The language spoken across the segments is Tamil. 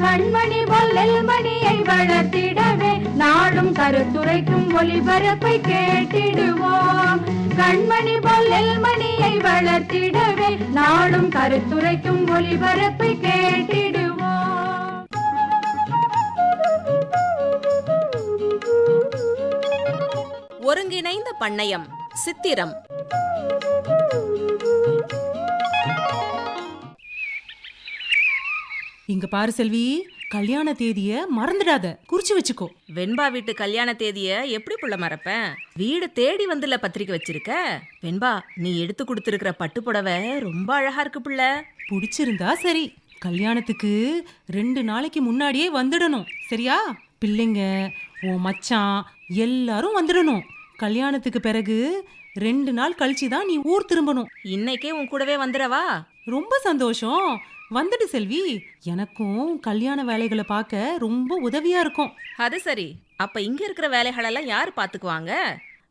கண்மணி பொல்லில் மணியை வளர்த்திடவே நாடும் கருத்துரைக்கும் ஒளிபரப்பை கேட்டிடுவோம். கண்மணி பொல்லில் மணியை வளர்த்திடவே நாடும் கருத்துரைக்கும் ஒளிபரப்பை கேட்டிடுவோம். ஒருங்கிணைந்த பண்ணையம் சித்திரம். இங்க பாரு செல்வி கல்யாண தேதிய மறந்துடாத. குறிச்சு வச்சுக்கோ. வெண்பா வீட்டு கல்யாண தேதிய எப்படி புள்ள மறப்பேன் வீடு தேடி வந்துல பத்திரிக்கை வச்சிருக்க? வெண்பா நீ எடுத்து கொடுத்துருக்கிற பட்டு புடவை ரொம்ப அழகா இருக்கு புள்ள. பிடிச்சிருந்தா சரி. கல்யாணத்துக்கு ரெண்டு நாளைக்கு முன்னாடியே வந்துடணும். சரியா? பிள்ளைங்க உன் மச்சான் எல்லாரும் வந்துடணும். கல்யாணத்துக்கு பிறகு ரெண்டு நாள் கழிச்சு தான் நீ ஊர் திரும்பணும். இன்னைக்கே உன் கூடவே வந்துடவா? ரொம்ப சந்தோஷம். வந்துடு செல்வி. எனக்கும் கல்யாண வேலைகளை பார்க்க ரொம்ப உதவியா இருக்கும். அது சரி. அப்ப இங்க இருக்கிற வேலைகளெல்லாம் யார் பாத்துக்குவாங்க?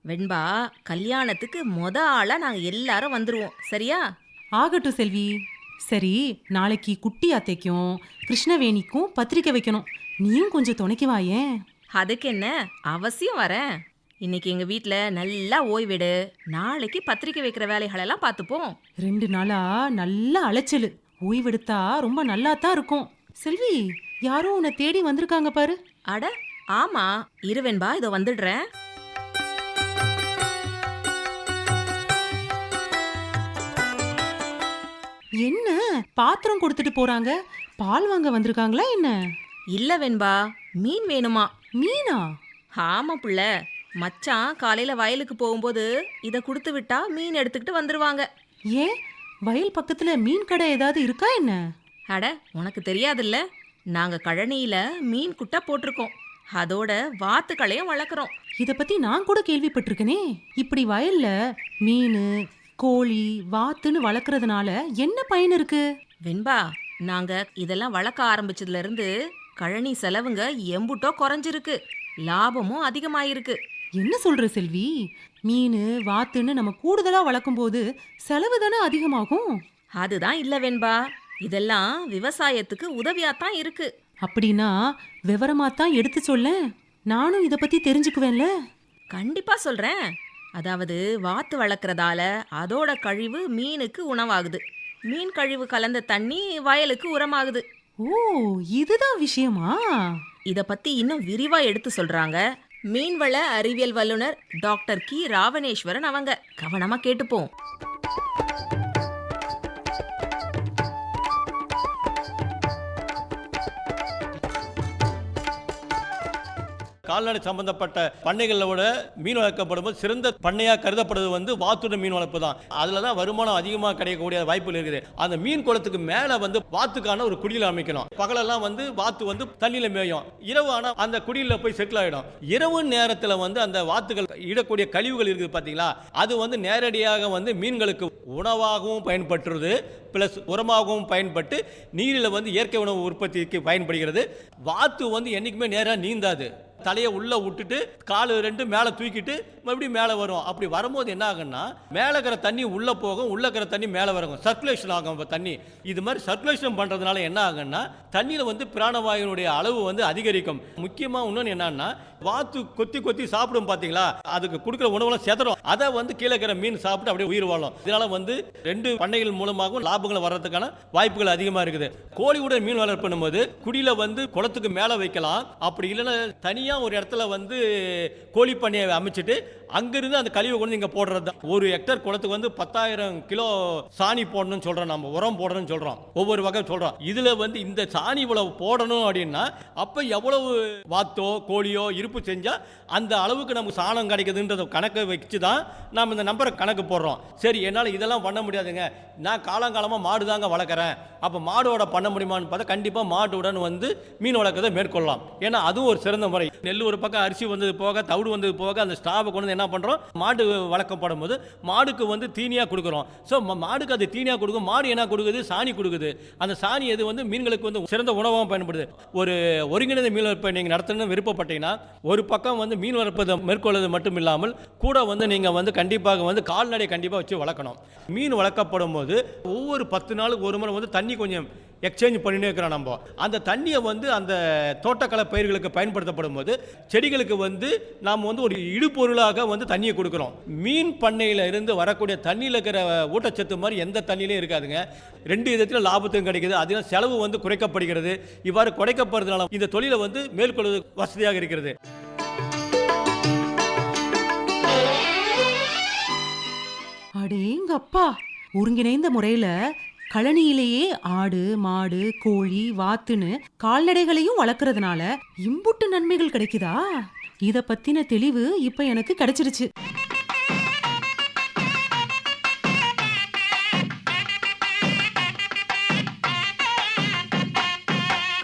வெண்பா கல்யாணத்துக்கு மொத ஆளா நாங்க எல்லாரும் வந்துருவோம். சரியா? ஆகட்டும் செல்வி. சரி நாளைக்கு குட்டி அத்தைக்கும் கிருஷ்ணவேணிக்கும் பத்திரிக்கை வைக்கணும். நீயும் கொஞ்சம் துணைக்கு வாயேன் அதுக்கு என்ன? அவசியம் வரேன். இன்னைக்கு எங்க வீட்ல நல்லா ஓய்வெடு. நாளைக்கு பத்திரிக்கை வைக்கிற வேலைகளெல்லாம் பார்த்துப்போம் ரெண்டு நாளா நல்ல அலைச்சலு. ஓய்வெடுத்தா ரொம்ப நல்லா தான் இருக்கும். செல்வி யாரோ உன்னை தேடி வந்திருக்காங்க பாரு. அட ஆமா. இருவென்பா இதோ வந்துடுறேன். என்ன? பாத்திரம் கொடுத்துட்டு போறாங்க? பால் வாங்க வந்திருக்காங்களா என்ன? இல்ல வெண்பா மீன் வேணுமா? மீனா? ஆமா புள்ள. மச்சான் காலையில வயலுக்கு போகும்போது இத கொடுத்து விட்டா மீன் எடுத்துக்கிட்டு வந்துருவாங்க. ஏன்? வயல் பக்கத்துல மீன் கடை ஏதாவது இருக்கா என்ன? அட உனக்கு தெரியாதுல்ல? நாங்க கழனியில மீன் குட்டை போட்டிருக்கோம். அதோட வாத்துக்களையும் வளர்க்குறோம். இத பத்தி நான் கூட கேள்விப்பட்டிருக்கனே. இப்படி வயல்ல மீன் கோழி வாத்துன்னு வளர்க்கறதுனால என்ன பயன் இருக்கு? வெண்பா நாங்க இதெல்லாம் வளர்க்க ஆரம்பிச்சதுல இருந்து கழனி செலவுங்க எம்புட்டோ குறைஞ்சிருக்கு. லாபமும் அதிகமாயிருக்கு. என்ன சொல்ற செல்வி? மீன் வாத்துன்னு நம்ம கூடுதலா வளர்க்கும் போது செலவு தானே அதிகமாகும்? அதுதான் இல்ல வெண்பா. இதெல்லாம் விவசாயத்துக்கு உதவியாத்தான் இருக்கு. அப்படின்னா விவரமா தான் எடுத்து சொல்ல? நானும் இத பத்தி தெரிஞ்சுக்குவேன்ல? கண்டிப்பா சொல்றேன். அதாவது வாத்து வளர்க்கறதால அதோட கழிவு மீனுக்கு உணவாகுது. மீன் கழிவு கலந்த தண்ணி வயலுக்கு உரமாகுது. ஓ இதுதான் விஷயமா? இத பத்தி இன்னும் விரிவா எடுத்து சொல்றாங்க. மீன்வள அறிவியல் வல்லுனர் டாக்டர் கி. ராவணேஸ்வரன் அவங்க. கவனமா கேட்டுப்போம். கால்நடை சம்பந்தப்பட்ட பண்ணைகளில் விட மீன் வளர்க்கப்படும் போது சிறந்த பண்ணையாக கருதப்படுவது வந்து வாத்துட மீன் வளர்ப்பு தான். அதில் தான் வருமானம் அதிகமாக கிடைக்கக்கூடிய வாய்ப்புகள் இருக்குது. அந்த மீன் குளத்துக்கு மேலே வந்து வாத்துக்கான ஒரு குடியில் அமைக்கணும். பகலெல்லாம் வந்து வாத்து வந்து தண்ணியில் மேயும். இரவு ஆனால் அந்த குடியில் போய் செட்டில் ஆகிடும் இரவு நேரத்தில் வந்து அந்த வாத்துகள் இடக்கூடிய கழிவுகள் இருக்குது பார்த்தீங்களா அது வந்து நேரடியாக வந்து மீன்களுக்கு உணவாகவும் பயன்படுறது ப்ளஸ் உரமாகவும் பயன்பட்டு நீரில் வந்து இயற்கை உணவு உற்பத்திக்கு பயன்படுகிறது. வாத்து வந்து என்றைக்குமே நேராக நீந்தாது. தலையை உள்ளே விட்டுட்டு கால் ரெண்டு மேலே தூக்கிட்டு மறுபடியும் மேலே வரும். அப்படி வரும்போது என்ன ஆகும்னா மேலே இருக்கிற தண்ணி உள்ளே போகும் உள்ளே இருக்கிற தண்ணி மேலே வரும். சர்க்குலேஷன் ஆகும் இப்ப தண்ணி. இது மாதிரி சர்க்குலேஷன் பண்ணுறதுனால என்ன ஆகும்னா தண்ணியில் வந்து பிராணவாயுனுடைய அளவு வந்து அதிகரிக்கும். முக்கியமாக இன்னொன்று என்னன்னா வாத்து கொத்தி கொத்தி சாப்பிடும் பார்த்தீங்களா அதுக்கு கொடுக்குற உணவுலாம் செதறும் அதை வந்து கீழே இருக்கிற மீன் சாப்பிட்டு அப்படியே உயிர் வாழும். இதனால் வந்து ரெண்டு பண்ணைகள் மூலமாகவும் லாபங்கள் வர்றதுக்கான வாய்ப்புகள் அதிகமாக இருக்குது. கோழி கூட மீன் வளர்ப்பு பண்ணும்போது குடியில் வந்து குளத்துக்கு மேலே வைக்கலாம். அப்படி இல்லைன்னா தனியாக ஒரு இடத்துல வந்து கோழி பண்ணையை அமைச்சிட்டு அங்கேருந்து அந்த கழிவை கொண்டு இங்கே போடுறது தான். ஒரு ஹெக்டர் குளத்துக்கு வந்து பத்தாயிரம் கிலோ சாணி போடணும்னு சொல்கிறோம் நம்ம உரம் போடணும்னு சொல்கிறோம் ஒவ்வொரு வகை சொல்கிறோம் இதில் வந்து இந்த சாணி இவ்வளவு போடணும் அப்படின்னா அப்போ எவ்வளவு வாத்தோ கோழியோ இருப்பு செஞ்சால் அந்த அளவுக்கு நமக்கு சாணம் கிடைக்குதுன்றத கணக்கை வச்சு தான் நாம் இந்த நம்பரை கணக்கு போடுறோம். சரி என்னால் இதெல்லாம் பண்ண முடியாதுங்க. நான் காலங்காலமாக மாடு தாங்க வளர்க்குறேன். அப்போ மாடோட பண்ண முடியுமான்னு பார்த்தா கண்டிப்பாக மாட்டுடன் வந்து மீன் வளர்க்கறதை மேற்கொள்ளலாம். ஏன்னா அதுவும் ஒரு சிறந்த முறை. நெல் ஒரு பக்கம் அரிசி வந்தது போக தவிடு வந்தது போக அந்த ஸ்டாவை கொண்டு வந்து என்ன பண்ணுறோம் மாடு வளர்க்கப்படும் போது மாடுக்கு வந்து தீனியாக கொடுக்குறோம். ஸோ மாடுக்கு அது தீனியாக கொடுக்கும். மாடு என்ன கொடுக்குது? சாணி கொடுக்குது. அந்த சாணி எது வந்து மீன்களுக்கு வந்து சிறந்த உணவாக பயன்படுது. ஒரு ஒருங்கிணைந்த மீன் வளர்ப்பை நீங்கள் நடத்தணும்னு விருப்பப்பட்டீங்கன்னா ஒரு பக்கம் வந்து மீன் வளர்ப்பதை மேற்கொள்வது மட்டும் இல்லாமல் கூட வந்து நீங்கள் வந்து கண்டிப்பாக வந்து கால்நடை கண்டிப்பாக வச்சு வளர்க்கணும். மீன் வளர்க்கப்படும் போது ஒவ்வொரு பத்து நாளுக்கு ஒரு முறை வந்து தண்ணி கொஞ்சம் எக்ஸ்சேஞ்ச் பண்ணினே இருக்கிறோம் நம்ம. அந்த தண்ணியை வந்து அந்த தோட்டக்கலை பயிர்களுக்கு பயன்படுத்தப்படும் போது செடிகளுக்கு வந்து நாம் வந்து ஒரு இடுபொருளாக வந்து தண்ணியை கொடுக்குறோம். மீன் பண்ணையில் இருந்து வரக்கூடிய தண்ணியில் இருக்கிற ஊட்டச்சத்து மாதிரி எந்த தண்ணியிலையும் இருக்காதுங்க. ரெண்டு விதத்தில் லாபத்தையும் கிடைக்குது. அதில் செலவு வந்து குறைக்கப்படுகிறது. இவ்வாறு குறைக்கப்படுறதுனால இந்த தொழிலை வந்து மேற்கொள்வது வசதியாக இருக்கிறது. அடேங்கப்பா! ஒருங்கிணைந்த முறையில கழனியிலேயே ஆடு மாடு கோழி வாத்துன்னு கால்நடைகளையும் வளர்க்கறதுனால இம்புட்டு நன்மைகள் கிடைக்குதா? இத பத்தின தெளிவு இப்ப எனக்கு கிடைச்சிருச்சு.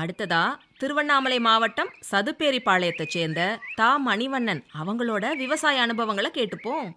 அடுத்ததா திருவண்ணாமலை மாவட்டம் சதுப்பேரிப்பாளையத்தைச் சேர்ந்த தா மணிவண்ணன் அவங்களோட விவசாய அனுபவங்களை கேட்டுப்போம்.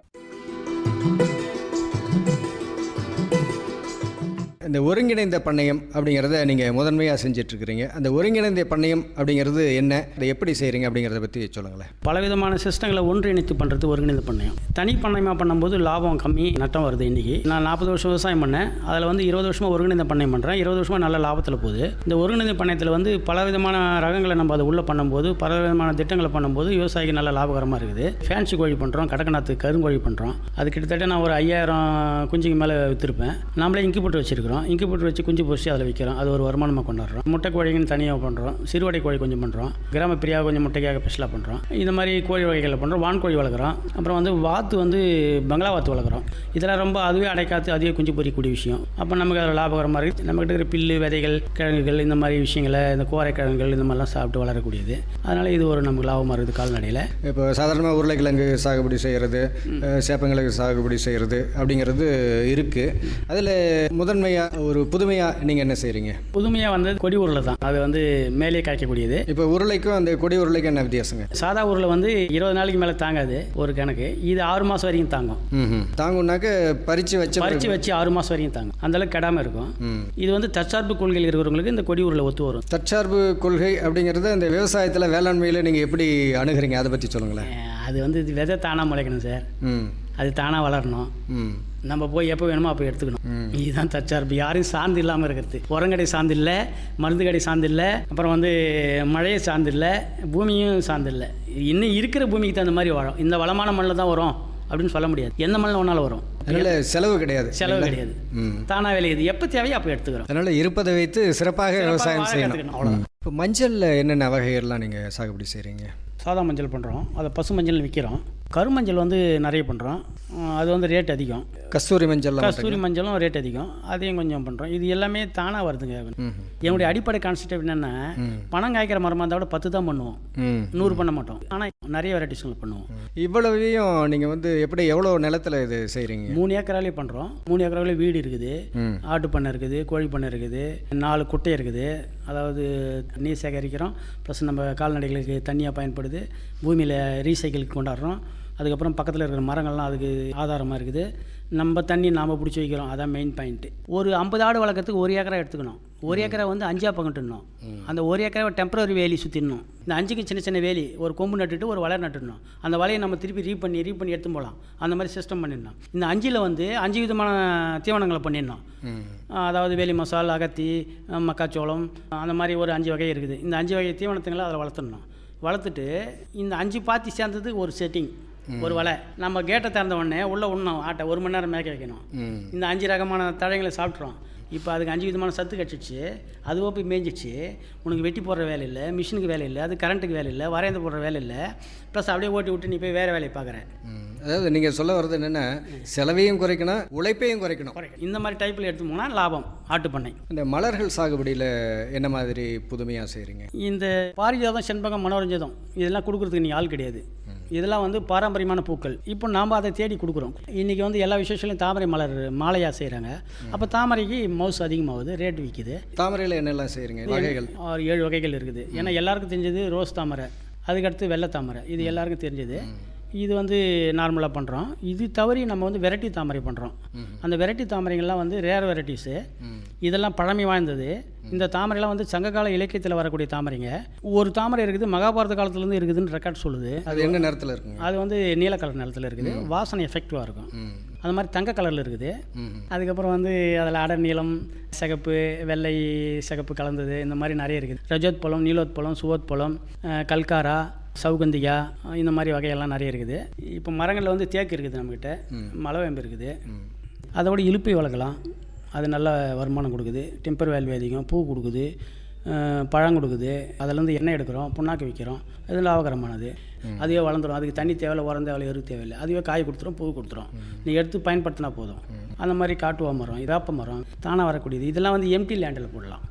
இந்த ஒருங்கிணைந்த பண்ணையம் அப்படிங்கிறத நீங்கள் முதன்மையாக செஞ்சிட்ருக்கிறீங்க. அந்த ஒருங்கிணைந்த பண்ணையம் அப்படிங்கிறது என்ன? அதை எப்படி செய்கிறீங்க அப்படிங்கிறத பற்றி சொல்லுங்களேன். பலவிதமான சிஸ்டங்களை ஒன்றிணைத்து பண்ணுறது ஒருங்கிணைந்த பண்ணையம். தனி பண்ணையமாக பண்ணும்போது லாபம் கம்மி நட்டம் வருது இன்றைக்கி நான் நாற்பது வருஷம் விவசாயம் பண்ணேன். அதில் வந்து இருபது வருஷமாக ஒருங்கிணைந்த பண்ணையம் பண்ணுறேன் இருபது வருஷமாக நல்ல லாபத்தில் போகுது. இந்த ஒருங்கிணைந்த பண்ணையத்தில் வந்து பலவிதமான ரகங்களை நம்ம அதை உள்ளே பண்ணும்போது பலவிதமான திட்டங்களை பண்ணும்போது விவசாயிக்கு நல்ல லாபகரமாக இருக்குது. ஃபேன்சி கோழி பண்ணுறோம் கடக்கநாத்து கருங்கோழி பண்ணுறோம் அது கிட்டத்தட்ட நான் ஒரு ஐயாயிரம் குஞ்சுக்கு மேலே விற்றுருப்பேன் நாமளே போட்டு வச்சுருக்கிறோம். இன்குபேட்டர் வச்சு குஞ்சு பொறிச்சு அதில் விற்கிறோம் அது ஒரு வருமானமாக கொண்டாடுறோம். முட்டை கோழிங்கன்னு தனியாக பண்ணுறோம். சிறுவடை கோழி கொஞ்சம் பண்ணுறோம். கிராம பிரியா கொஞ்சம் முட்டைக்காக ஸ்பெஷலாக பண்ணுறோம். இந்த மாதிரி கோழி வகைகளை பண்ணுறோம். வான்கோழி வளர்க்குறோம். அப்புறம் வந்து வாத்து வந்து பங்களா வாத்து வளர்க்குறோம். இதெல்லாம் ரொம்ப அதுவே அடைக்காத்து அதுவே குஞ்சு பொறிக்கக்கூடிய விஷயம். அப்போ நமக்கு அதில் லாபகரமாக இருக்குது நம்மகிட்ட இருக்கிற பில்லு விதைகள் கிழங்குகள் இந்த மாதிரி விஷயங்களை இந்த கோரை கிழங்குகள் இந்த மாதிரிலாம் சாப்பிட்டு வளரக்கூடியது. அதனால் இது ஒரு நமக்கு லாபமாக இருக்குது கால்நடையில். இப்போ சாதாரணமாக உருளைக்கிழங்கு சாகுபடி செய்கிறது சேப்பங்கிழங்கு சாகுபடி செய்கிறது அப்படிங்கிறது இருக்குது அதில் முதன்மையாக ஒரு புதுமையாக நீங்கள் என்ன செய்கிறீங்க புதுமையாக வந்து கொடி உருளை தான். அது வந்து மேலே காய்க்கக்கூடியது. இப்போ உருளைக்கும் அந்த கொடி உருளைக்கும் என்ன வித்தியாசங்க? சாதா உருளை வந்து இருபது நாளைக்கு மேலே தாங்காது ஒரு கணக்கு. இது ஆறு மாதம் வரைக்கும் தாங்கும். ம் தாங்குனாக்க பறித்து வச்ச பறிச்சு பிறகு- வச்சு ஆறு மாதம் வரைக்கும் தாங்கும். அந்த அளவுக்கு கெடாமல் இருக்கும். இது வந்து தற்சார்பு கொள்கையில் இருக்கிறவங்களுக்கு இந்த கொடி உருளை ஒத்து வரும். தற்சார்பு கொள்கை அப்படிங்கிறது இந்த விவசாயத்தில் வேளாண்மையில் நீங்கள் எப்படி அணுகுறீங்க? அதை பற்றி சொல்லுங்களேன். அது வந்து விதை தானாக முளைக்கணும் சார். அது தானாக வளரணும். நம்ம போய் எப்போ வேணுமோ அப்போ எடுத்துக்கணும். இதுதான் தற்சார்பு. யாரையும் சார்ந்து இல்லாமல் இருக்கிறது. உரங்கடை சார்ந்து இல்லை மருந்து கடை சார்ந்து இல்லை அப்புறம் வந்து மழையை சார்ந்து இல்லை பூமியும் சார்ந்து இல்லை. இன்னும் இருக்கிற பூமிக்கு தகுந்த மாதிரி வாழும் இந்த வளமான மண்ணில் தான் வரும் அப்படின்னு சொல்ல முடியாது. எந்த மண்ணில் ஒன்றாலும் வரும். அதனால் செலவு கிடையாது. செலவு கிடையாது. தானாக விளையுது எப்போ தேவையோ அப்போ எடுத்துக்கிறோம். அதனால் இருப்பதை வைத்து சிறப்பாக விவசாயம் செய்யணும். அவ்வளவுதான். இப்போ மஞ்சளில் என்னென்ன வகைகள்லாம் நீங்கள் சாகுபடி செய்கிறீங்க சாதா மஞ்சள் பண்ணுறோம் அதை பசு மஞ்சள் விற்கிறோம் கருமஞ்சள் வந்து நிறைய பண்ணுறோம் அது வந்து ரேட் அதிகம். கஸ்தூரி மஞ்சள்லாம் கஸ்தூரி மஞ்சளும் ரேட் அதிகம். அதையும் கொஞ்சம் பண்ணுறோம் இது எல்லாமே தானாக வருதுங்க என்னுடைய அடிப்படை கான்செப்ட் என்னென்னா பணம் காய்க்கிற மரமாக இருந்தால் கூட பத்து தான் பண்ணுவோம். நூறு பண்ண மாட்டோம். ஆனால் நிறைய வெரைட்டிஸ்கள் பண்ணுவோம். இவ்வளவையும் நீங்கள் வந்து எப்படி எவ்வளோ நிலத்தில் இது செய்கிறீங்க மூணு ஏக்கராலே பண்ணுறோம் மூணு ஏக்கராலே வீடு இருக்குது. ஆட்டு பண்ணை இருக்குது கோழி பண்ணை இருக்குது நாலு குட்டை இருக்குது. அதாவது நீர் சேகரிக்கிறோம். ப்ளஸ் நம்ம கால்நடைகளுக்கு தண்ணியாக பயன்படுது. பூமியில் ரீசைக்கிளுக்கு கொண்டாடுறோம். அதுக்கப்புறம் பக்கத்தில் இருக்கிற மரங்கள்லாம் அதுக்கு ஆதாரமாக இருக்குது. நம்ம தண்ணி நாம் பிடிச்சி வைக்கிறோம். அதான் மெயின் பாயிண்ட்டு ஒரு ஐம்பது ஆடு வளர்க்குறதுக்கு ஒரு ஏக்கரா எடுத்துக்கணும். ஒரு ஏக்கரை வந்து அஞ்சா பங்கிட்டுணும் அந்த ஒரு ஏக்கரை டெம்பரரி வேலி சுற்றிடணும் இந்த அஞ்சுக்கு சின்ன சின்ன வேலி ஒரு கொம்பு நட்டுட்டு ஒரு வலை நட்டுடணும். அந்த வலையை நம்ம திருப்பி ரீ பண்ணி ரீ பண்ணி எடுத்து போகலாம். அந்த மாதிரி சிஸ்டம் பண்ணிடணும். இந்த அஞ்சில் வந்து அஞ்சு விதமான தீவனங்களை பண்ணிடணும். அதாவது வேலி மசால் அகத்தி மக்காச்சோளம் அந்த மாதிரி ஒரு அஞ்சு வகை இருக்குது. இந்த அஞ்சு வகை தீவனத்துங்களை அதில் வளர்த்துடணும். வளர்த்துட்டு இந்த அஞ்சு பாத்தி சேர்ந்தது ஒரு செட்டிங் ஒரு வலை. நம்ம கேட்டை திறந்த உடனே உள்ளே உண்ணணும். ஆட்டை ஒரு மணி நேரம் மேய்க்க வைக்கணும். இந்த அஞ்சு ரகமான தழைங்களை சாப்பிட்றோம் இப்போ அதுக்கு அஞ்சு விதமான சத்து கிடச்சிச்சு அதுவோ போய் மேய்ஞ்சிச்சு. உனக்கு வெட்டி போடுற வேலை இல்லை மிஷினுக்கு வேலை இல்லை அது கரண்ட்டுக்கு வேலை இல்லை வரைந்து போடுற வேலை இல்லை. ப்ளஸ் அப்படியே ஓட்டி விட்டு நீ போய் வேறு வேலையை பார்க்குற. அதாவது நீங்கள் சொல்ல வர்றது என்னென்னா செலவையும் குறைக்கணும் உழைப்பையும் குறைக்கணும். இந்த மாதிரி டைப்பில் எடுத்துட்டோம்னா லாபம் ஆட்டு பண்ணை. இந்த மலர்கள் சாகுபடியில் என்ன மாதிரி புதுமையாக செய்கிறீங்க இந்த பாரிஜாதம் செண்பகம் மனோரஞ்சதம் இதெல்லாம் கொடுக்குறதுக்கு நீ ஆள் கிடையாது. இதெல்லாம் வந்து பாரம்பரியமான பூக்கள். இப்போ நாம் அதை தேடி கொடுக்குறோம். இன்றைக்கி வந்து எல்லா விசேஷத்துலையும் தாமரை மலர் மாலையாக செய்கிறாங்க அப்போ தாமரைக்கு மவுஸ் அதிகமாகுது ரேட் விற்கிது தாமரையில் என்னெல்லாம் செய்கிறீங்க வகைகள். ஏழு வகைகள் இருக்குது. ஏன்னா எல்லாருக்கும் தெரிஞ்சது ரோஸ் தாமரை அதுக்கடுத்து வெள்ளை தாமரை. இது எல்லாருக்கும் தெரிஞ்சது. இது வந்து நார்மலாக பண்ணுறோம் இது தவறி நம்ம வந்து வெரைட்டி தாமரை பண்ணுறோம் அந்த வெரைட்டி தாமரைகள்லாம் வந்து ரேர் வெரைட்டிஸு இதெல்லாம் பழமை வாய்ந்தது. இந்த தாமரைலாம் வந்து சங்ககால இலக்கியத்தில் வரக்கூடிய தாமரைங்க. ஒரு தாமரை இருக்குது மகாபாரத காலத்துலேருந்து இருக்குதுன்னு ரெக்கார்ட் சொல்லுது. அது என்ன நேரத்தில் இருக்குங்க? அது வந்து நீல கலர் நிலத்தில் இருக்குது. வாசனை எஃபெக்டிவாக இருக்கும். அது மாதிரி தங்க கலரில் இருக்குது. அதுக்கப்புறம் வந்து அதில் அடர் நீலம் சிகப்பு வெள்ளை சிகப்பு கலந்தது. இந்த மாதிரி நிறைய இருக்குது. ரஜோத் பழம் நீலோத் பழம் சுவோத் பழம் கல்காரா சவுகந்திகா அஹ், இந்த மாதிரி வகையெல்லாம் நிறைய இருக்குது. இப்போ மரங்களில் வந்து தேக்கு இருக்குது நம்மக்கிட்ட மலவேம்பு இருக்குது. அதோட இலுப்பை வளர்க்கலாம். அது நல்ல வருமானம் கொடுக்குது. டெம்பர் வேல்யூ அதிகம் பூ கொடுக்குது. பழம் கொடுக்குது. அதிலேருந்து எண்ணெய் எடுக்கிறோம் புண்ணாக்கு விற்கிறோம். அது லாபகரமானது. அதுவே வளர்ந்துடும் அதுக்கு தண்ணி தேவையில்லை உரம் தேவையில்லை எரு தேவையில்லை. அதுவே காய் கொடுத்துரும் பூ கொடுத்துரும். நீ எடுத்து பயன்படுத்தினா போதும். அந்த மாதிரி காட்டுவா மரம் வேப்ப மரம் தானாக வரக்கூடியது. இதெல்லாம் வந்து எம்டி லேண்டில் போடலாம்.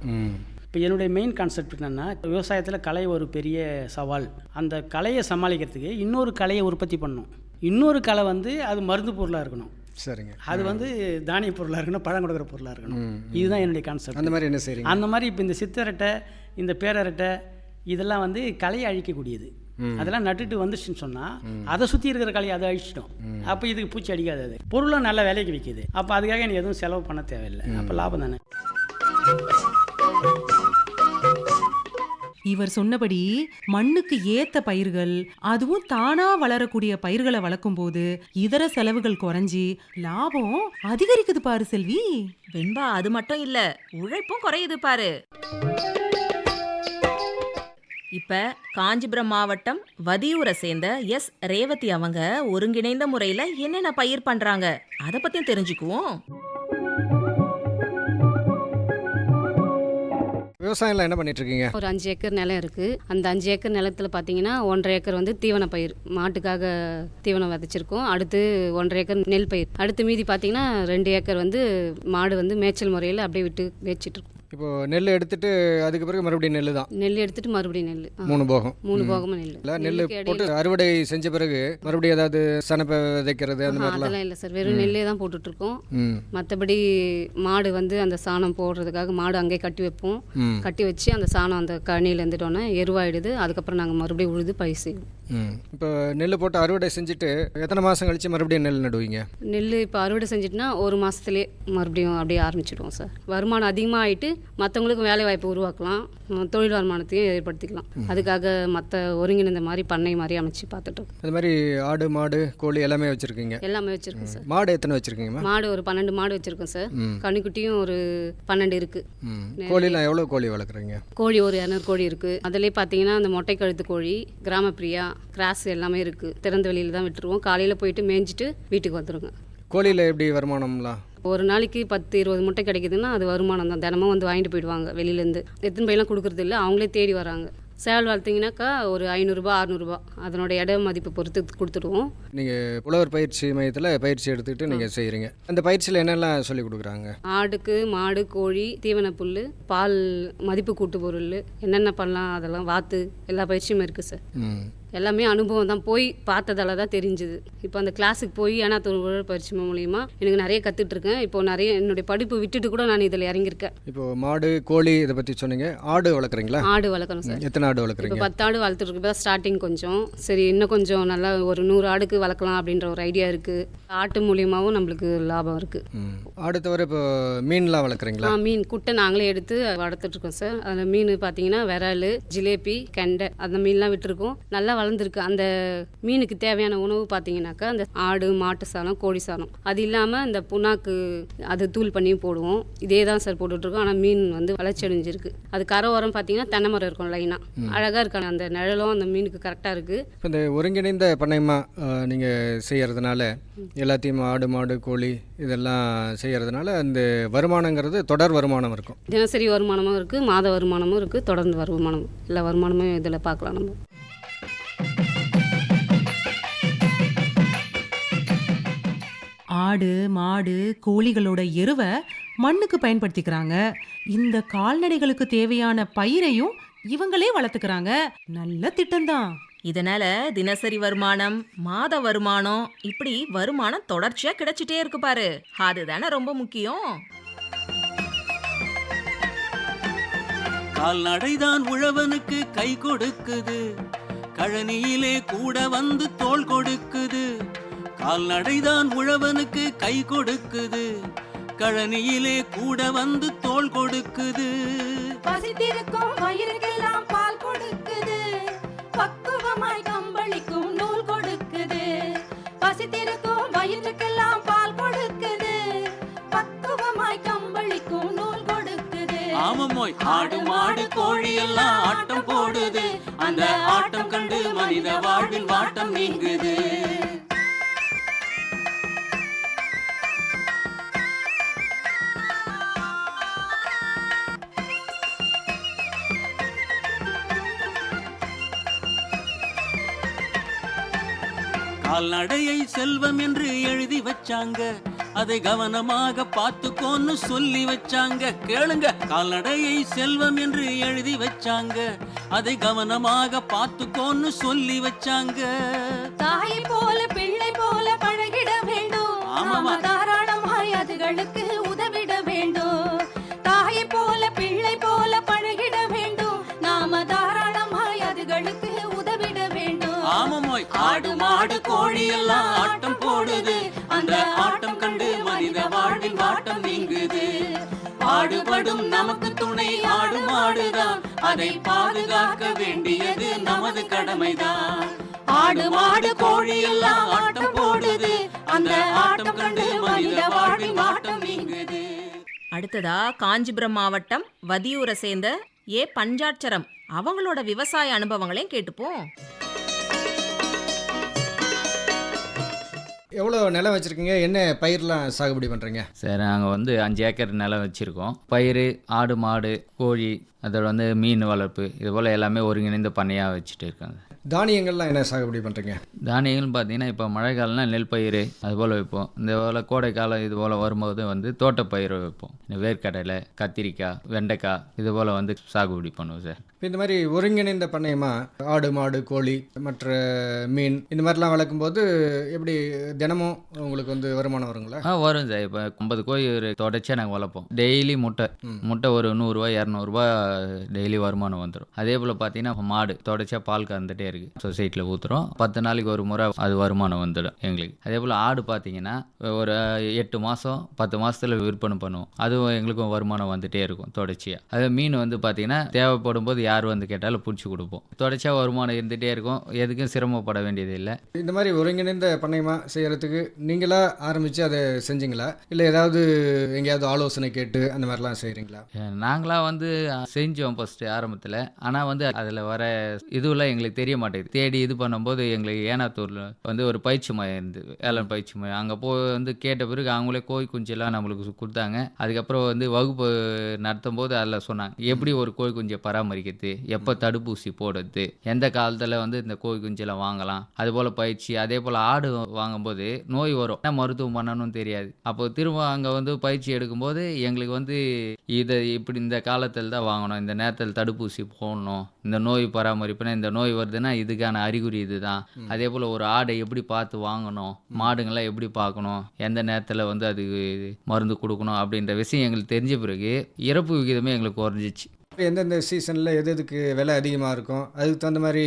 இப்போ என்னுடைய மெயின் கான்செப்ட் என்னென்னா விவசாயத்தில் கலை ஒரு பெரிய சவால். அந்த கலையை சமாளிக்கிறதுக்கு இன்னொரு கலையை உற்பத்தி பண்ணணும். இன்னொரு கலை வந்து அது மருந்து பொருளாக இருக்கணும். சரிங்க. அது வந்து தானிய பொருளாக இருக்கணும் பழம் கொடுக்குற பொருளாக இருக்கணும். இதுதான் என்னுடைய கான்செப்ட் அந்த மாதிரி என்ன செய்கிறீங்க அந்த மாதிரி இப்போ இந்த சித்தரட்டை இந்த பேரரட்டை இதெல்லாம் வந்து கலையை அழிக்கக்கூடியது. அதெல்லாம் நட்டுட்டு வந்துச்சுன்னு சொன்னால் அதை சுற்றி இருக்கிற கலையை அதை அழிச்சிட்டோம். அப்போ இதுக்கு பூச்சி அடிக்காது அது. பொருளும் நல்ல விலைக்கு விற்கிது அப்போ அதுக்காக நீ எதுவும் செலவு பண்ண தேவையில்லை. அப்போ லாபம் தானே? இவர் சொன்னபடி மண்ணுக்கு ஏத்த பயிர்கள் அதுவும் தானா வளரக்கூடிய பயிர்களை வளர்க்கும் போது இதர செலவுகள் குறைஞ்சி லாபம் அதிகரிக்குது பாரு செல்வி. வெண்பா அது மட்டும் இல்ல உழைப்பும் குறையுது பாரு. இப்ப காஞ்சிபுரம் மாவட்டம் வதியூரை சேர்ந்த எஸ். ரேவதி அவங்க ஒருங்கிணைந்த முறையில என்னென்ன பயிர் பண்றாங்க அதை பத்தியும் தெரிஞ்சுக்குவோம். விவசாயம்லாம் என்ன பண்ணிட்டு இருக்கீங்க ஒரு அஞ்சு ஏக்கர் நிலம் இருக்குது அந்த அஞ்சு ஏக்கர் நிலத்தில் பார்த்தீங்கன்னா ஒன்றரை ஏக்கர் வந்து தீவன பயிர் மாட்டுக்காக தீவனம் விதைச்சிருக்கோம். அடுத்து ஒன்றரை ஏக்கர் நெல் பயிர் அடுத்து மீதி பார்த்தீங்கன்னா ரெண்டு ஏக்கர் வந்து மாடு வந்து மேய்ச்சல் முறையில் அப்படியே விட்டு மேய்ச்சிட்டு இருக்கோம். இப்போ நெல் எடுத்துட்டு அதுக்கு பிறகு மறுபடியும் நெல் தான். நெல் எடுத்துட்டு மறுபடியும் நெல் மூணு போகம். மூணு போகமும் நெல் இல்லை நெல் போட்டு அறுவடை செஞ்ச பிறகு மறுபடியும் ஏதாவது சனப்பை விதைக்கிறது அந்த மாதிரிலாம்? அதெல்லாம் இல்லை சார். வெறும் நெல்லே தான் போட்டுட்டு இருக்கோம் மற்றபடி மாடு வந்து அந்த சாணம் போடுறதுக்காக மாடு அங்கேயே கட்டி வைப்போம். கட்டி வச்சு அந்த சாணம் அந்த கனியில் இருந்துட்டோன்னே எருவாயிடுது. அதுக்கப்புறம் நாங்கள் மறுபடியும் உழுது பயிர் செய்வோம். இப்போ நெல் போட்டு அறுவடை செஞ்சுட்டு எத்தனை மாதம் கழிச்சு மறுபடியும் நெல் நடுவீங்க? நெல் இப்போ அறுவடை செஞ்சிட்டுனா ஒரு மாதத்துலேயே மறுபடியும் அப்படியே ஆரம்பிச்சிடுவோம் சார். வருமானம் அதிகமாக ஆயிட்டு மற்றவங்களுக்கும் வேலை வாய்ப்பு உருவாக்கலாம் தொழில் வருமானத்தையும் ஏற்படுத்திக்கலாம். அதுக்காக மற்ற ஒருங்கிணைந்த மாதிரி பண்ணை மாதிரி அமைச்சு பார்த்துட்டு அது மாதிரி ஆடு மாடு கோழி எல்லாமே வச்சுருக்கீங்க. எல்லாமே வச்சுருக்கோம் சார். மாடு எத்தனை வச்சுருக்கீங்கம்மா? மாடு ஒரு பன்னெண்டு மாடு வச்சுருக்கோம் சார். ம். கன்னிக்குட்டியும் ஒரு பன்னெண்டு இருக்குது ம். கோழிலாம் எவ்வளோ கோழி வளர்க்குறீங்க? கோழி ஒரு இரநூறு கோழி இருக்குது அதிலே பார்த்தீங்கன்னா அந்த மொட்டை கழுத்து கோழி கிராமப்பிரியா கிராஸ் எல்லாமே இருக்குது திறந்த வெளியில் தான் விட்டுருவோம். காலையில் போயிட்டு மேய்ஞ்சிட்டு வீட்டுக்கு வந்துருங்க. கோழியில் எப்படி வருமானம்லாம்? ஒரு நாளைக்கு பத்து இருபது முட்டை கிடைக்குதுன்னா அது வருமானம் தான். தினமும் வந்து வாங்கிட்டு போயிடுவாங்க வெளியிலேருந்து. எத்தனை பையெல்லாம் கொடுக்குறது இல்லை அவங்களே தேடி வராங்க. சேவல் வளர்த்திங்கனாக்கா ஒரு ஐநூறுரூபா அறநூறுபா. அதனோட இட மதிப்பு பொறுத்து கொடுத்துடுவோம். நீங்கள் புலவர் பயிற்சி மையத்தில் பயிற்சி எடுத்துக்கிட்டு நீங்கள் செய்கிறீங்க அந்த பயிற்சியில் என்னெல்லாம் சொல்லி கொடுக்குறாங்க? ஆடுக்கு மாடு கோழி தீவன புல் பால் மதிப்பு கூட்டு பொருள் என்னென்ன பண்ணலாம் அதெல்லாம் வாத்து எல்லா பயிற்சியும் இருக்குது சார். எல்லாமே அனுபவம் தான். போய் பார்த்ததால தான் தெரிஞ்சுது. இப்போ அந்த கிளாஸுக்கு போய் ஏன்னா உடற்பயிற்சி மூலியமா எனக்கு நிறைய கற்றுட்டு இருக்கேன் இப்போ நிறைய என்னுடைய படிப்பு விட்டுட்டு கூட நான் இதில் இறங்கியிருக்கேன். இப்போது மாடு கோழி இதை பற்றி சொன்னீங்க. ஆடு வளர்க்குறீங்களா? ஆடு வளர்க்கணும் சார். எத்தனை ஆடு இப்போ வளர்க்குறீங்க பத்து ஆடு வளர்த்துட்டு ஸ்டார்டிங் கொஞ்சம். சரி இன்னும் கொஞ்சம் நல்லா ஒரு நூறு ஆடுக்கு வளர்க்கலாம் அப்படின்ற ஒரு ஐடியா இருக்குது ஆட்டு மூலியமாகவும் நம்மளுக்கு லாபம் இருக்குது. ஆடு தவிர இப்போ மீன்லாம் வளர்க்குறீங்களா? மீன். குட்டை நாங்களே எடுத்து வளர்த்துட்டு இருக்கோம் சார். அந்த மீன் பார்த்தீங்கன்னா விரால் ஜிலேபி கெண்டை அந்த மீன்லாம் விட்டுருக்கோம். நல்லா வளர்ந்துருக்கு. அந்த மீனுக்கு தேவையான உணவு பார்த்தீங்கன்னாக்கா அந்த ஆடு மாட்டு சாணம் கோழி சாணம். அது இல்லாமல் இந்த புண்ணாக்கு அது தூள் பண்ணி போடுவோம். இதே தான் சார் போட்டுட்ருக்கோம். ஆனால் மீன் வந்து வளர்ச்சி அடைஞ்சிருக்கு. அது கரை ஓரம் பார்த்தீங்கன்னா தென்னை மரம் இருக்கும் லைனாக அழகாக இருக்காங்க அந்த நிழலும் அந்த மீனுக்கு கரெக்டாக இருக்குது இப்போ இந்த ஒருங்கிணைந்த பண்ணையமாக நீங்கள் செய்கிறதுனால எல்லாத்தையும் ஆடு மாடு கோழி இதெல்லாம் செய்கிறதுனால அந்த வருமானங்கிறது தொடர் வருமானம் இருக்கும். தினசரி வருமானமும் இருக்குது மாத வருமானமும் இருக்குது தொடர்ந்து வருமானம் எல்லா வருமானமும் இதில் பார்க்கலாம் நம்ம. ஆடு மாடு கோழிகளோட எருவை மண்ணுக்கு பயன்படுத்திக்கிறாங்க. இந்த கால்நடைகளுக்கு தேவையான பயிரையும் இவங்களே வளர்த்துக்கிறாங்க. நல்ல திட்டம்தான். இதனால தினசரி வருமானம் மாத வருமானம் இப்படி வருமானம் தொடர்ச்சியா கிடைச்சிட்டே இருக்கு பாரு. அதுதானே ரொம்ப முக்கியம். கால்நடைதான் உழவனுக்கு கை கொடுக்குது. கழனியிலே கூட வந்து தோள் கொடுக்குது. கால்நடைதான் உழவனுக்கு கை கொடுக்குது. கழனியிலே கூட வந்து தோள் கொடுக்குது. பசித்திருக்கும் வயிறுக்கெல்லாம் பால் கொடுக்குது. பக்குவமாய் கம்பளிக்கும் நூல் கொடுக்குது. பசித்திருக்கும் வயிற்றுக்கெல்லாம் பால் கொடுக்குது. பக்குவமாய் கம்பளிக்கும் நூல் கொடுக்குது. ஆமமோய் ஆடு மாடு கோழி எல்லாம் ஆட்டம் போடுது. அந்த ஆட்டம் கண்டு மனித வாழ்வில் வாட்டம் நீங்குது. கால்நடையை செல்வம் என்று எழுதி வச்சாங்க. அதை கவனமாக பார்த்துக்கோன்னு சொல்லி வச்சாங்க. கேளுங்க கால்நடையை செல்வம் என்று எழுதி வச்சாங்க. அதை கவனமாக பார்த்துக்கோன்னு சொல்லி வச்சாங்க. தாய் போல மாடு கோழி எல்லாம் ஆட்டம் போடுது. அந்த ஆட்டம் கண்டு மனித வாழ்வின் வாட்டம் நீங்குது பாடுபடும் நமக்கு துணை ஆடு மாடுதான் அதை பாதுகாக்க வேண்டியது நமது கடமைதான். ஆடு மாடு கோழி எல்லாம் ஆட்டம் போடுது. அந்த ஆட்டம் கண்டு மனித வாழ்வின் வாட்டம் நீங்குது அடுத்ததா காஞ்சிபுரம் மாவட்டம் வதியூரை சேர்ந்த ஏ பஞ்சாட்சரம். அவங்களோட விவசாய அனுபவங்களையும் கேட்டுப்போம். எவ்வளோ நிலம் வச்சுருக்கீங்க? என்ன பயிர்லாம் சாகுபடி பண்ணுறீங்க சார் நாங்கள் வந்து அஞ்சு ஏக்கர் நிலம் வச்சுருக்கோம். பயிர் ஆடு மாடு கோழி அதோட வந்து மீன் வளர்ப்பு இது போல் எல்லாமே ஒருங்கிணைந்த பண்ணையாக வச்சுட்டு இருக்காங்க. தானியங்கள்லாம் என்ன சாகுபடி பண்ணுறீங்க தானியங்கள்னு பார்த்தீங்கன்னா இப்போ மழை காலம்னா நெல் பயிர் அது போல் வைப்போம். இந்த போல் கோடை காலம் இது போல் வரும்போது வந்து தோட்டப்பயிர் வைப்போம். இந்த வேர்க்கடலை கத்திரிக்காய் வெண்டைக்காய் இது போல் வந்து சாகுபடி பண்ணுவோம் சார். இப்போ இந்த மாதிரி ஒருங்கிணைந்த பண்ணையமாக ஆடு மாடு கோழி மற்ற மீன் இந்த மாதிரிலாம் வளர்க்கும்போது எப்படி தினமும் உங்களுக்கு வந்து வருமானம் வருங்களா? ஆ வரும் சார். இப்போ ஐம்பது கோழி ஒரு தொடர்ச்சியாக நாங்கள் வளர்ப்போம். டெய்லி முட்டை. முட்டை ஒரு நூறுரூவா இரநூறுபா டெய்லி வருமானம் வந்துடும் அதே போல் பார்த்தீங்கன்னா மாடு தொடர்ச்சியாக பால் கறந்துட்டே இருக்குது சொசைட்டியில் ஊற்றுறோம் பத்து நாளைக்கு ஒரு முறை அது வருமானம் வந்துடும் எங்களுக்கு. அதே போல் ஆடு பார்த்தீங்கன்னா ஒரு எட்டு மாதம் பத்து மாதத்தில் விற்பனை பண்ணுவோம். அதுவும் எங்களுக்கும் வருமானம் வந்துட்டே இருக்கும் தொடர்ச்சியாக அதே மீன் வந்து பார்த்தீங்கன்னா தேவைப்படும் போது யார் வந்து கேட்டாலும் பிடிச்சி கொடுப்போம். தொடர்ச்சியாக வருமானம் இருந்துகிட்டே இருக்கும். எதுக்கும் சிரமப்பட வேண்டியது இல்லை இந்த மாதிரி ஒருங்கிணைந்த பண்ணையமாக செய்கிறதுக்கு நீங்களா ஆரம்பித்து அதை செஞ்சீங்களா? இல்லை ஏதாவது எங்கேயாவது ஆலோசனை கேட்டு அந்த மாதிரிலாம் செய்கிறீங்களா நாங்களாம் வந்து செஞ்சோம் ஃபஸ்ட்டு ஆரம்பத்தில். ஆனால் வந்து அதில் வர இதுவெல்லாம் எங்களுக்கு தெரிய மாட்டேங்குது. தேடி இது பண்ணும்போது எங்களுக்கு ஏனாத்தூரில் வந்து ஒரு பயிற்சி மையம் இருந்தது வேளாண் பயிற்சி மையம். அங்கே போய் வந்து கேட்ட பிறகு அவங்களே கோழி குஞ்செல்லாம் நம்மளுக்கு கொடுத்தாங்க. அதுக்கப்புறம் வந்து வகுப்பு நடத்தும் போது அதில் சொன்னாங்க எப்படி ஒரு கோழி குஞ்சை பராமரிக்கிறது? எப்போ தடுப்பூசி போடுறது எந்த காலத்தில் வந்து இந்த கோழி குஞ்செல்லாம் வாங்கலாம் அது போல் பயிற்சி அதே போல் ஆடு வாங்கும்போது நோய் வரும். என்ன மருத்துவம் பண்ணணும்னு தெரியாது. அப்போ திரும்ப அங்கே வந்து பயிற்சி எடுக்கும்போது எங்களுக்கு வந்து இதை இப்படி இந்த காலத்தில் தான் வாங்கணும் இந்த நேரத்தில் தடுப்பூசி போடணும் இந்த நோய் பராமரிப்புனா இந்த நோய் வருதுன்னா இதுக்கான அறிகுறி இதுதான். அதே போல் ஒரு ஆடை எப்படி பார்த்து வாங்கணும் மாடுங்கள்லாம் எப்படி பார்க்கணும் எந்த நேரத்தில் வந்து அது மருந்து கொடுக்கணும் அப்படின்ற விஷயம் எங்களுக்கு தெரிஞ்ச பிறகு இறப்பு விகிதமே எங்களுக்கு குறைஞ்சிச்சு. எந்தெந்த சீசனில் எது எதுக்கு விலை அதிகமாக இருக்கும்? அதுக்கு தகுந்த மாதிரி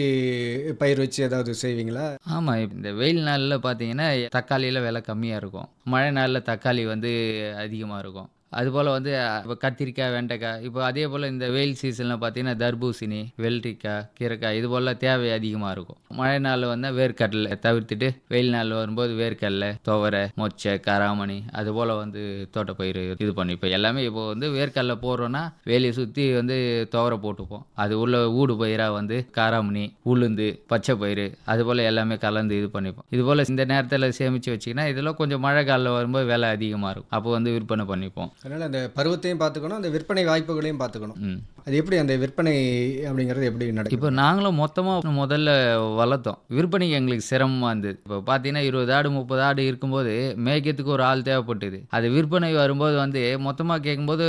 பயிர் வச்சு ஏதாவது செய்வீங்களா? ஆமாம் இந்த வெயில் நாளில் பார்த்தீங்கன்னா தக்காளியில் விலை கம்மியாக இருக்கும். மழை நாளில் தக்காளி வந்து அதிகமாக இருக்கும். அதுபோல் வந்து இப்போ கத்திரிக்காய் வெண்டைக்காய் இப்போ அதே போல் இந்த வெயில் சீசனில் பார்த்தீங்கன்னா தர்பூசணி வெள்ளரிக்காய் கீரைக்காய் இது போல் தேவை அதிகமாக இருக்கும். மழை நாளில் வந்து வேர்க்கடலை தவிர்த்துட்டு வெயில் நாள் வரும்போது வேர்க்கடலை துவரை மொச்சை கராமணி அது போல் வந்து தோட்டப்பயிர் இது பண்ணிப்போம் எல்லாமே இப்போ வந்து வேர்க்கடலை போடுறோன்னா வேலியை சுற்றி வந்து துவரை போட்டுப்போம். அது உள்ள ஊடு பயிராக வந்து காராமணி உளுந்து பச்சை பயிறு அது போல் எல்லாமே கலந்து இது பண்ணிப்போம். இது போல் இந்த நேரத்தில் சேமித்து வச்சிங்கன்னா இதெல்லாம் கொஞ்சம் மழை காலில் வரும்போது விலை அதிகமாக இருக்கும். அப்போ வந்து விற்பனை பண்ணிப்போம். அதனால் அந்த பருவத்தையும் பார்த்துக்கணும் அந்த விற்பனை வாய்ப்புகளையும் பார்த்துக்கணும். அது எப்படி அந்த விற்பனை அப்படிங்கிறது எப்படி நடக்கும் இப்போ நாங்களும் மொத்தமாக முதல்ல வளர்த்தோம். விற்பனைக்கு எங்களுக்கு சிரமமாக இருந்தது. இப்போ பார்த்தீங்கன்னா இருபது ஆடு முப்பது ஆடு இருக்கும்போது மேய்க்கிறதுக்கு ஒரு ஆள் தேவைப்பட்டுது. அது விற்பனை வரும்போது வந்து மொத்தமாக கேட்கும்போது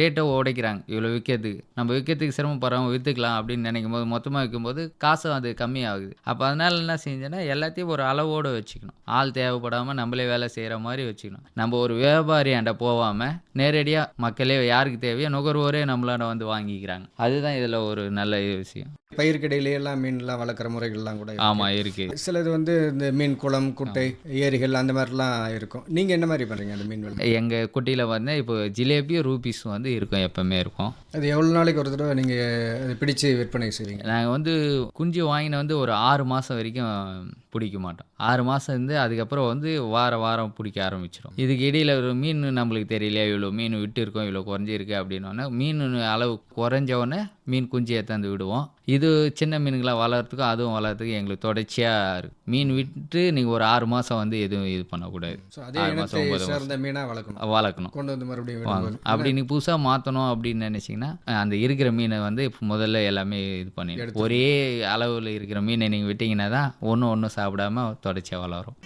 ரேட்டை உடைக்கிறாங்க. இவ்வளோ விற்கிறதுக்கு நம்ம விற்கிறதுக்கு சிரமப்படுறோம் விற்றுக்கலாம் அப்படின்னு நினைக்கும் போது மொத்தமாக விற்கும்போது காசும் அது கம்மியாகுது. அப்போ அதனால் என்ன செஞ்சேன்னா எல்லாத்தையும் ஒரு அளவோடு வச்சுக்கணும். ஆள் தேவைப்படாமல் நம்மளே வேலை செய்கிற மாதிரி வச்சுக்கணும். நம்ம ஒரு வியாபாரியாண்ட போகாமல் நேரடியாக மக்களே யாருக்கு தேவையோ நுகர்வோரே நம்மளாண்ட வந்து வாங்கி வாங்கிக்கிறாங்க அதுதான் இதில் ஒரு நல்ல விஷயம். பயிர்க்கடையிலே எல்லாம் மீன்லாம் வளர்க்குற முறைகள்லாம் கூட இருக்கு. ஆமாம் இருக்குது சிலது வந்து இந்த மீன் குளம் குட்டை ஏரிகள் அந்த மாதிரிலாம் இருக்கும். நீங்கள் என்ன மாதிரி பண்ணுறீங்க அந்த மீன் வளர்ப்பு? எங்கள் குட்டியில் வந்து இப்போ ஜிலேபியும் ரூபீஸும் வந்து இருக்கும் எப்பவுமே இருக்கும். அது எவ்வளோ நாளைக்கு ஒரு தடவை நீங்கள் அதை பிடிச்சு விற்பனை செய்வீங்க? நாங்கள் வந்து குஞ்சு வாங்கின வந்து ஒரு ஆறு மாதம் வரைக்கும் பிடிக்க மாட்டோம். ஆறு மாதம் இருந்து அதுக்கப்புறம் வந்து வார வாரம் பிடிக்க ஆரம்பிச்சிடும் இதுக்கு இடையில் ஒரு மீன் நம்மளுக்கு தெரியலையா? இவ்வளோ மீன் விட்டு இருக்கோம் இவ்வளோ குறைஞ்சிருக்கு அப்படின்னோடனே மீன் அளவு குறைஞ்சோடனே மீன் குஞ்சு ஏற்றாந்து விடுவோம். இது சின்ன மீனுங்களாம் வளர்கிறதுக்கும் அதுவும் வளர்கிறதுக்கும் எங்களுக்கு தொடர்ச்சியாக இருக்கு. மீன் விட்டு நீங்கள் ஒரு ஆறு மாதம் வந்து எதுவும் இது பண்ணக்கூடாது. ஆறு மாதம் சேர்ந்த மீனாக வளர்க்கணும். வளர்க்கணும். கொண்டு வந்து மறுபடியும் அப்படி நீ புதுசாக மாற்றணும் அப்படின்னு நினச்சிங்கன்னா அந்த இருக்கிற மீனை வந்து இப்போ முதல்ல எல்லாமே இது எடுத்து ஒரே அளவில் இருக்கிற மீனை நீங்கள் விட்டிங்கன்னா தான் ஒன்று ஒன்றும் சாப்பிடாம தொடர்ச்சியாக வளரும்.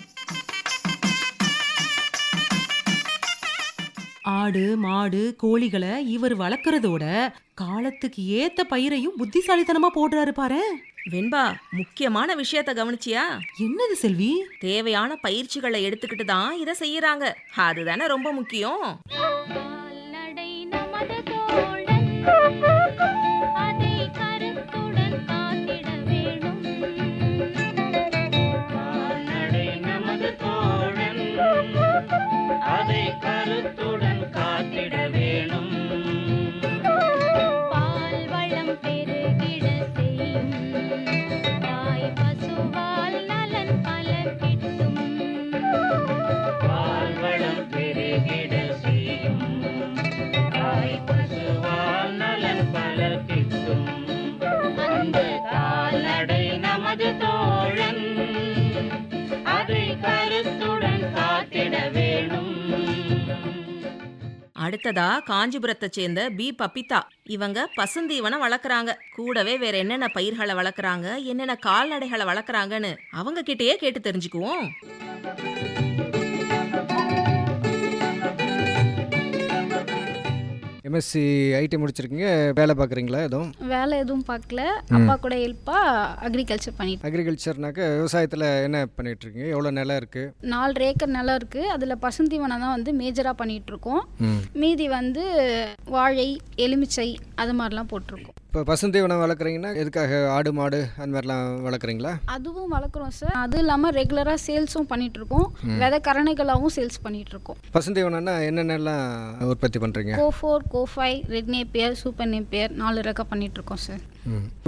ஆடு மாடு கோழிகளை இவர் வளர்க்கறதோட காலத்துக்கு ஏத்த பயிரையும் புத்திசாலித்தனமா போடுறாரு பாரு. வெண்பா முக்கியமான விஷயத்த கவனிச்சியா? என்னது செல்வி? தேவையான பயிற்சிகளை எடுத்துக்கிட்டு தான் இதை செய்யறாங்க. அதுதானே ரொம்ப முக்கியம். அடுத்ததா காஞ்சிபுரத்தை சேர்ந்த பி. பப்பிதா இவங்க பசுந்தீவனை வளர்க்குறாங்க. கூடவே வேற என்னென்ன பயிர்களை வளர்க்குறாங்க என்னென்ன கால்நடைகளை வளர்க்குறாங்கன்னு அவங்க கிட்டயே கேட்டு தெரிஞ்சுக்குவோம். எம்எஸ்சி ஐடி முடிச்சிருக்கீங்க. வேலை பார்க்குறீங்களா எதுவும்? வேலை எதுவும் பார்க்கல. அப்பா கூட ஹெல்ப்பாக அக்ரிகல்ச்சர் பண்ணிட்டு. அக்ரிகல்ச்சர்னாக்க விவசாயத்தில் என்ன பண்ணிட்டு இருக்கீங்க? எவ்வளோ நிலம் இருக்குது நாலு ஏக்கர் நிலம் இருக்குது அதில் பசுந்தீவனம் தான் வந்து மேஜராக பண்ணிட்டு இருக்கோம். மீதி வந்து வாழை எலுமிச்சை அது மாதிரிலாம் போட்டிருக்கோம். இப்போ பசுந்தீவனம் வளர்க்குறீங்கன்னா எதுக்காக ஆடு மாடு அந்த மாதிரிலாம் வளர்க்குறீங்களா? அதுவும் வளர்க்குறோம் சார். அதுவும் இல்லாமல் ரெகுலராக சேல்ஸும் பண்ணிட்டு இருக்கோம் விதை கரணைகளாகவும் சேல்ஸ் பண்ணிட்டு இருக்கோம் பசுந்தீவனம்னா என்னென்னலாம் உற்பத்தி பண்ணுறீங்க CO four CO five red napier super napier நாலு ரகம் பண்ணிட்டு இருக்கோம் சார்.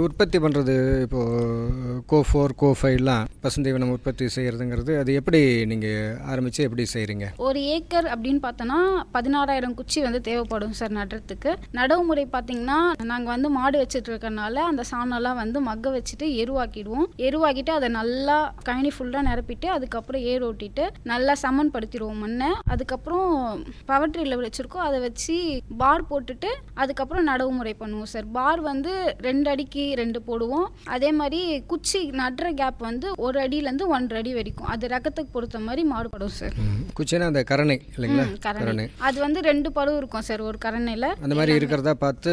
உற்பத்தி பண்ணுறது இப்போது கோ ஃபோர் கோ ஃபைவ்லாம் பசுந்தீவனம் உற்பத்தி செய்கிறதுங்கிறது அது எப்படி நீங்கள் ஆரம்பித்து எப்படி செய்கிறீங்க ஒரு ஏக்கர் அப்படின்னு பார்த்தோன்னா பதினாறாயிரம் குச்சி வந்து தேவைப்படும் சார் நடுறதுக்கு. நடவு முறை பார்த்தீங்கன்னா நாங்கள் வந்து மாடு வச்சுட்டு இருக்கறனால அந்த சாணம்லாம் வந்து மக்க வச்சுட்டு எருவாக்கிடுவோம். எருவாக்கிட்டு அதை நல்லா கழனி ஃபுல்லாக நிரப்பிட்டு அதுக்கப்புறம் ஏர் ஓட்டிட்டு நல்லா சமன்படுத்திடுவோம் மண்ணை. அதுக்கப்புறம் பவர்ட்ரியில் வச்சுருக்கோம். அதை வச்சு பார் போட்டுட்டு அதுக்கப்புறம் நடவு முறை பண்ணுவோம் சார். பார் வந்து ரெண்டு ரெண்டு அடிக்கு ரெண்டு போடுவோம். அதே மாதிரி குச்சி நடுற கேப் வந்து ஒரு அடியிலேருந்து ஒன்றரை அடி வரைக்கும். அது ரகத்துக்கு பொறுத்த மாதிரி மாறுபடும் சார் குச்சினா அந்த கரணை இல்லைங்களா? கரணை அது வந்து ரெண்டு பருவம் இருக்கும் சார் ஒரு கரணையில் அந்த மாதிரி இருக்கிறதா பார்த்து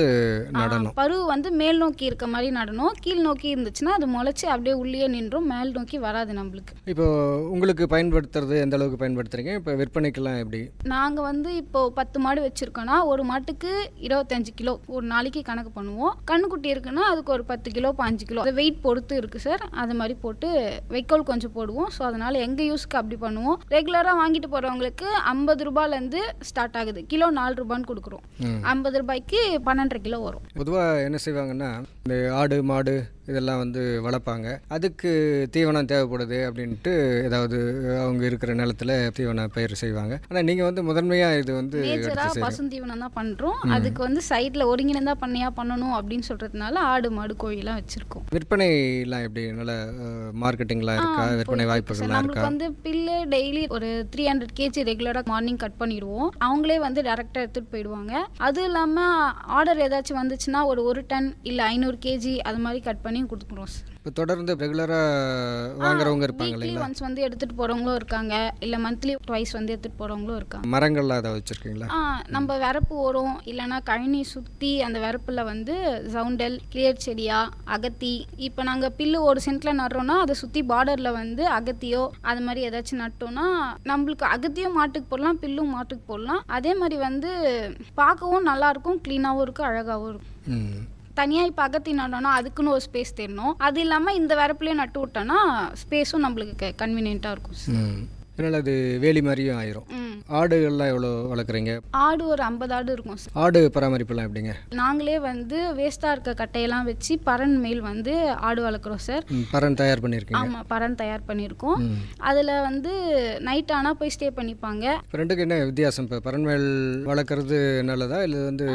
நடணும். பருவு வந்து மேல் நோக்கி இருக்க மாதிரி நடணும். கீழ் நோக்கி இருந்துச்சுன்னா அது முளைச்சி அப்படியே உள்ளே நின்றும் மேல் நோக்கி வராது நம்மளுக்கு. இப்போ உங்களுக்கு பயன்படுத்துறது எந்த அளவுக்கு பயன்படுத்துறீங்க? இப்போ விற்பனைக்கெல்லாம் எப்படி? நாங்கள் வந்து இப்போ பத்து மாடு வச்சுருக்கோன்னா ஒரு மாட்டுக்கு இருபத்தஞ்சு கிலோ ஒரு நாளைக்கு கணக்கு பண்ணுவோம். கண்ணுக்குட்டி இருக்குன்னா அதுக்கு ஒரு பத்து கிலோ பாஞ்சு கிலோ. அது வெயிட் பொறுத்து இருக்குது சார் அது மாதிரி போட்டு வைக்கோல் கொஞ்சம் போடுவோம். ஸோ அதனால் எங்கள் யூஸ்க்கு அப்படி பண்ணுவோம். ரெகுலராக வாங்கிட்டு போகிறவங்களுக்கு ஐம்பது ரூபாயிலேருந்து ஸ்டார்ட் ஆகுது. கிலோ நாலு ரூபான்னு கொடுக்குறோம். ஐம்பது ரூபாய்க்கு பன்னெண்டரை கிலோ வரும். பொதுவாக என்ன செய்வாங்கன்னா இந்த ஆடு மாடு இதெல்லாம் வந்து வளர்ப்பாங்க. அதுக்கு தீவனம் தேவைப்படுது அப்படின்ட்டு ஏதாவது அவங்க இருக்கிற நிலத்துல தீவன பயிர் செய்வாங்க. ஆனால் நீங்கள் வந்து முதன்மையாக இது வந்து. பசுந்தீவனம் தான் பண்ணுறோம் அதுக்கு வந்து சைடில் ஒருங்கிணைந்தா பண்ணையாக பண்ணணும் அப்படின்னு சொல்கிறதுனால ஆடு மாடு கோழிலாம் வச்சுருக்கோம். விற்பனைலாம் எப்படி? நல்ல மார்க்கெட்டிங்லாம் இருக்கா? விற்பனை வாய்ப்புகள்லாம் இருக்கா? வந்து பில்லு டெய்லி ஒரு த்ரீ ஹண்ட்ரட் கேஜி ரெகுலராக மார்னிங் கட் பண்ணிடுவோம். அவங்களே வந்து டேரெக்டாக எடுத்துகிட்டு போயிடுவாங்க. அதுவும் இல்லாமல் ஆர்டர் ஏதாச்சும் வந்துச்சுன்னா ஒரு ஒரு டன் இல்லை ஐநூறு கேஜி அது மாதிரி கட் பண்ணி கொடுத்துக்குறோம் சார் இப்போ தொடர்ந்து ரெகுலராக வாங்குறவங்க இருப்பாங்க வீக்லி இல்லைங்களா? ஒன்ஸ் வந்து எடுத்துகிட்டு போகிறவங்களும் இருக்காங்க. இல்லை மந்த்லி ட்வைஸ் வந்து எடுத்துகிட்டு போகிறவங்களும் இருக்காங்க. மரங்கள்லாம் அதை வச்சுருக்கீங்களா? ஆ நம்ம வரப்பு ஓரம் இல்லைன்னா கழனி சுற்றி அந்த வரப்பில் வந்து சவுண்டல் கிளியர் செடியா அகத்தி. இப்போ நாங்கள் பில்லு ஒரு சென்ட்டில் நடுறோன்னா அதை சுற்றி பார்டரில் வந்து அகத்தியோ அது மாதிரி ஏதாச்சும் நட்டோன்னா நம்மளுக்கு அகத்தியும் மாட்டுக்கு போடலாம் பில்லும் மாட்டுக்கு போடலாம். அதே மாதிரி வந்து பார்க்கவும் நல்லாயிருக்கும் க்ளீனாகவும் இருக்கும் அழகாகவும் இருக்கும். ம். தனியாக இப்போ அகத்தி நடணும்னா அதுக்குன்னு ஒரு ஸ்பேஸ் தேடணும். அது இல்லாமல் இந்த வரப்புலேயே நட்டு விட்டோன்னா ஸ்பேஸும் நம்மளுக்கு கன்வீனியண்ட்டாக இருக்கும் இதனால் அது வேலி மாதிரியும் ஆயிரும். ஆடுகள்லாம் எவ்வளோ வளர்க்குறீங்க? ஆடு ஒரு ஐம்பது ஆடு இருக்கும் சார். ஆடு பராமரிப்புலாம் எப்படிங்க? நாங்களே வந்து வேஸ்ட்டாக இருக்க கட்டையெல்லாம் வச்சு பறன் மேல் வந்து ஆடு வளர்க்குறோம் சார். ம், பரன் தயார் பண்ணியிருக்கீங்க. ஆமாம் பறன் தயார் பண்ணியிருக்கோம். அதில் வந்து நைட் ஆனால் போய் ஸ்டே பண்ணிப்பாங்க. இப்போ ரெண்டுக்கு என்ன வித்தியாசம்? இப்போ பரன்மேல் வளர்க்குறது நல்லதா? இல்லை வந்து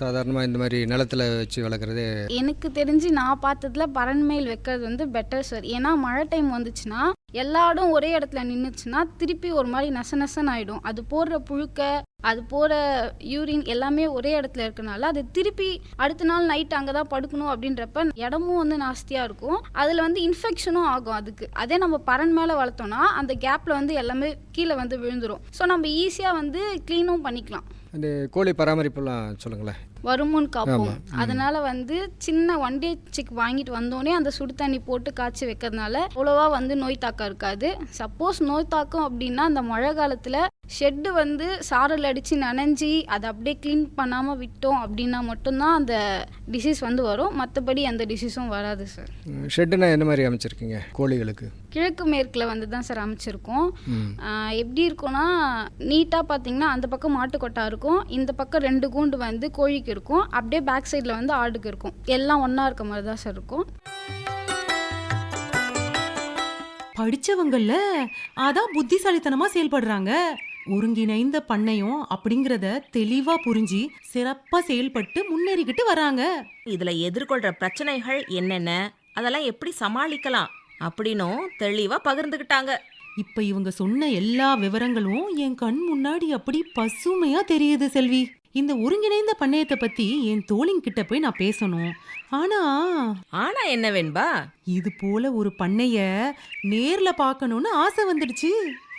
சாதாரணமாக இந்த மாதிரி நிலத்துல வச்சு வளர்க்குறதே? எனக்கு தெரிஞ்சு நான் பார்த்ததுல பறன் மேல் வைக்கிறது வந்து பெட்டர் சார். ஏன்னா மழை டைம் வந்துச்சுன்னா எல்லாடும் ஒரே இடத்துல நின்றுச்சுன்னா திருப்பி ஒரு மாதிரி நச நசன் ஆகிடும் அது போடுற புழுக்க அது போகிற யூரின் எல்லாமே ஒரே இடத்துல இருக்கனால அது திருப்பி அடுத்த நாள் நைட் அங்கே தான் படுக்கணும் அப்படின்றப்ப இடமும் வந்து நாஸ்தியாக இருக்கும். அதில் வந்து இன்ஃபெக்ஷனும் ஆகும் அதுக்கு. அதே நம்ம பரன் மேலே வளர்த்தோம்னா அந்த கேப்பில் வந்து எல்லாமே கீழே வந்து விழுந்துடும் ஸோ நம்ம ஈஸியாக வந்து க்ளீனும் பண்ணிக்கலாம். அந்த கோழி பராமரிப்புலாம் சொல்லுங்களேன். வருமுன் காப்போம். அதனால வந்து சின்ன ஒன் டே சிக் வாங்கிட்டு வந்தோடனே அந்த சுடு தண்ணி போட்டு காய்ச்சி வைக்கிறதுனால அவ்வளோவா வந்து நோய் தாக்கம் இருக்காது. சப்போஸ் நோய் தாக்கம் அப்படின்னா அந்த மழை காலத்தில் ஷெட்டு வந்து சாரல் அடித்து நனைஞ்சி அதை அப்படியே க்ளீன் பண்ணாமல் விட்டோம் அப்படின்னா மட்டும்தான் அந்த டிசீஸ் வந்து வரும். மற்றபடி அந்த டிசீஸும் வராது சார் ஷெட்டுனா எந்த மாதிரி அமைச்சிருக்கீங்க? கோழிகளுக்கு. கிழக்கு மேற்கில் வந்து தான் சார் அமைச்சிருக்கோம். எப்படி இருக்கும்னா நீட்டாக பார்த்தீங்கன்னா அந்த பக்கம் மாட்டுக்கொட்டா இருக்கும். இந்த பக்கம் ரெண்டு கூண்டு வந்து கோழிக்கு இருக்கும். அப்படியே பேக் சைடில் வந்து ஆடுக்கு இருக்கும். எல்லாம் ஒன்றா இருக்க மாதிரி தான் சார் இருக்கும். படிச்சவங்கல்ல அதான் புத்திசாலித்தனமா செயல்படுறாங்க. ஒருங்கிணைந்த பண்ணையம் அப்படிங்கறத தெளிவா புரிஞ்சு சிறப்பா செயல்பட்டு முன்னேறிக்கிட்டு வராங்க இதுல எதிர்கொள்ற பிரச்சனைகள் என்னென்ன? அதெல்லாம் எப்படி சமாளிக்கலாம்? அப்படின்னும் தெளிவா பகிர்ந்துக்கிட்டாங்க இப்ப இவங்க சொன்ன எல்லா விவரங்களும் என் கண் முன்னாடி அப்படி பசுமையா தெரியுது செல்வி. இந்த ஒருங்கிணைந்த பண்ணையத்தை பத்தி என் தோழிங்கிட்ட போய் நான் பேசணும். ஆனா ஆனா என்ன வேண்பா? இது போல ஒரு பண்ணைய நேர்ல பார்க்கணும்னு ஆசை வந்துடுச்சு.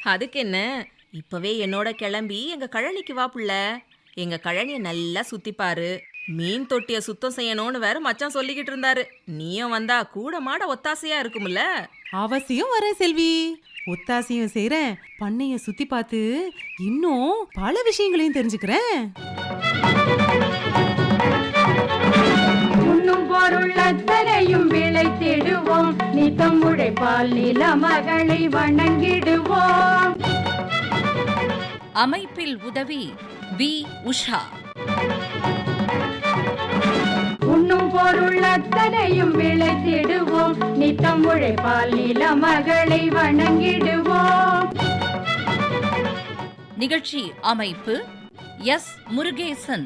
அதுக்கு என்ன? இப்பவே என்னோட கிளம்பி எங்க கழனிக்கு வா புள்ள. எங்க கழனிய நல்லா சுத்தி பாரு. மீன் தொட்டிய சுத்தம் செய்யணும்னு வேற மச்சான் சொல்லிக்கிட்டு இருந்தாரு. நீயும் வந்தா கூட மாட ஒத்தாசையா இருக்கும்ல. அவசியம் வரேன் செல்வி. ஒத்தாசையும் செய்றேன் பண்ணைய சுத்தி பார்த்து இன்னும் பல விஷயங்களையும் தெரிஞ்சுக்கிறேன். உண்ணும் பொருள் அத்தனையும் விளைத்திடுவோம் நித்தம் உழைப்பால் நில மகளை வணங்கிடுவோம். அமைப்பில் உதவி வி. உஷா. உண்ணும் பொருள் அத்தனையும் விளைத்திடுவோம். நித்தம் உழைப்பால் நில மகளை வணங்கிடுவோம். நிகழ்ச்சி அமைப்பு எஸ் முருகேசன்.